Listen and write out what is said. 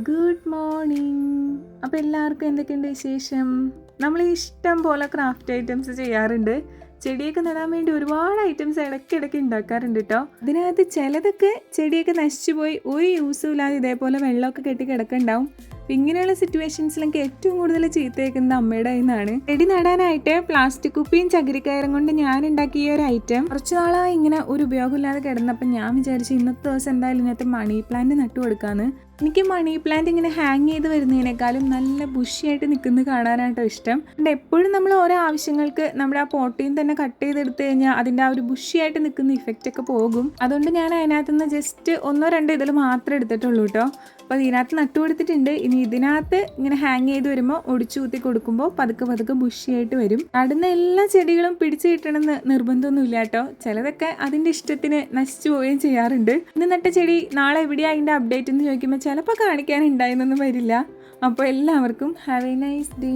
Good morning അപ്പോൾ എല്ലാവർക്കും എന്തൊക്കെയുണ്ട് വിശേഷം? നമ്മൾ ഇഷ്ടം പോലെ ക്രാഫ്റ്റ് ഐറ്റംസ് ചെയ്യാറുണ്ട്. ചെടിയൊക്കെ നടാൻ വേണ്ടി ഒരുപാട് ഐറ്റംസ് ഇടയ്ക്കിടയ്ക്ക് ഉണ്ടാക്കാറുണ്ട് കേട്ടോ അതിനകത്ത് ചിലതൊക്കെ ചെടിയൊക്കെ നശിച്ചു പോയി ഒരു യൂസും ഇല്ലാതെ ഇതേപോലെ വെള്ളമൊക്കെ കെട്ടി കിടക്കുന്നുണ്ടാവും ഇങ്ങനെയുള്ള സിറ്റുവേഷൻസിലൊക്കെ ഏറ്റവും കൂടുതൽ ചീത്തയേക്കുന്നത് അമ്മയുടെ നിന്നാണ് ചെടി നടാനായിട്ട് പ്ലാസ്റ്റിക് കുപ്പിയും ചകിരിക്കയറും കൊണ്ട് ഞാൻ ഉണ്ടാക്കിയ ഒരു ഐറ്റം കുറച്ച് നാളായി ഇങ്ങനെ ഒരു ഉപയോഗമില്ലാതെ കിടന്നപ്പോൾ ഞാൻ വിചാരിച്ചു ഇന്നത്തെ ദിവസം എന്തായാലും ഇതിനകത്ത് മണി പ്ലാന്റ് നട്ടു കൊടുക്കാന്ന്. എനിക്ക് മണി പ്ലാന്റ് ഇങ്ങനെ ഹാങ് ചെയ്ത് വരുന്നതിനേക്കാളും നല്ല ബുഷിയായിട്ട് നിൽക്കുന്നത് കാണാനായിട്ടോ ഇഷ്ടം. എപ്പോഴും നമ്മൾ ഓരോ ആവശ്യങ്ങൾക്ക് നമ്മുടെ ആ പോട്ടിയും തന്നെ കട്ട് ചെയ്തെടുത്ത് കഴിഞ്ഞാൽ അതിന്റെ ആ ഒരു ബുഷിയായിട്ട് നിൽക്കുന്ന ഇഫക്റ്റ് ഒക്കെ പോകും. അതുകൊണ്ട് ഞാൻ അതിനകത്ത് നിന്ന് ജസ്റ്റ് ഒന്നോ രണ്ടോ ഇതിൽ മാത്രമേ എടുത്തിട്ടുള്ളൂ കേട്ടോ അപ്പോൾ ഇതിനകത്ത് നട്ടു കൊടുത്തിട്ടുണ്ട്. ഇനി ഇതിനകത്ത് ഇങ്ങനെ ഹാങ് ചെയ്ത് വരുമ്പോൾ ഒടിച്ചു കുത്തി കൊടുക്കുമ്പോൾ പതുക്കെ പതുക്കെ ബുഷിയായിട്ട് വരും. നടുന്ന എല്ലാ ചെടികളും പിടിച്ചു കിട്ടണമെന്ന് നിർബന്ധമൊന്നുമില്ല കേട്ടോ ചിലതൊക്കെ അതിന്റെ ഇഷ്ടത്തിന് നശിച്ചു പോവുകയും ചെയ്യാറുണ്ട്. ഇന്ന് നട്ട ചെടി നാളെ എവിടെയാണ് അതിന്റെ അപ്ഡേറ്റ് എന്ന് ചോദിക്കുമ്പോൾ ചിലപ്പോൾ കാണിക്കാനുണ്ടായെന്നൊന്നും വരില്ല. അപ്പോൾ എല്ലാവർക്കും ഹാവ് എ നൈസ് ഡേ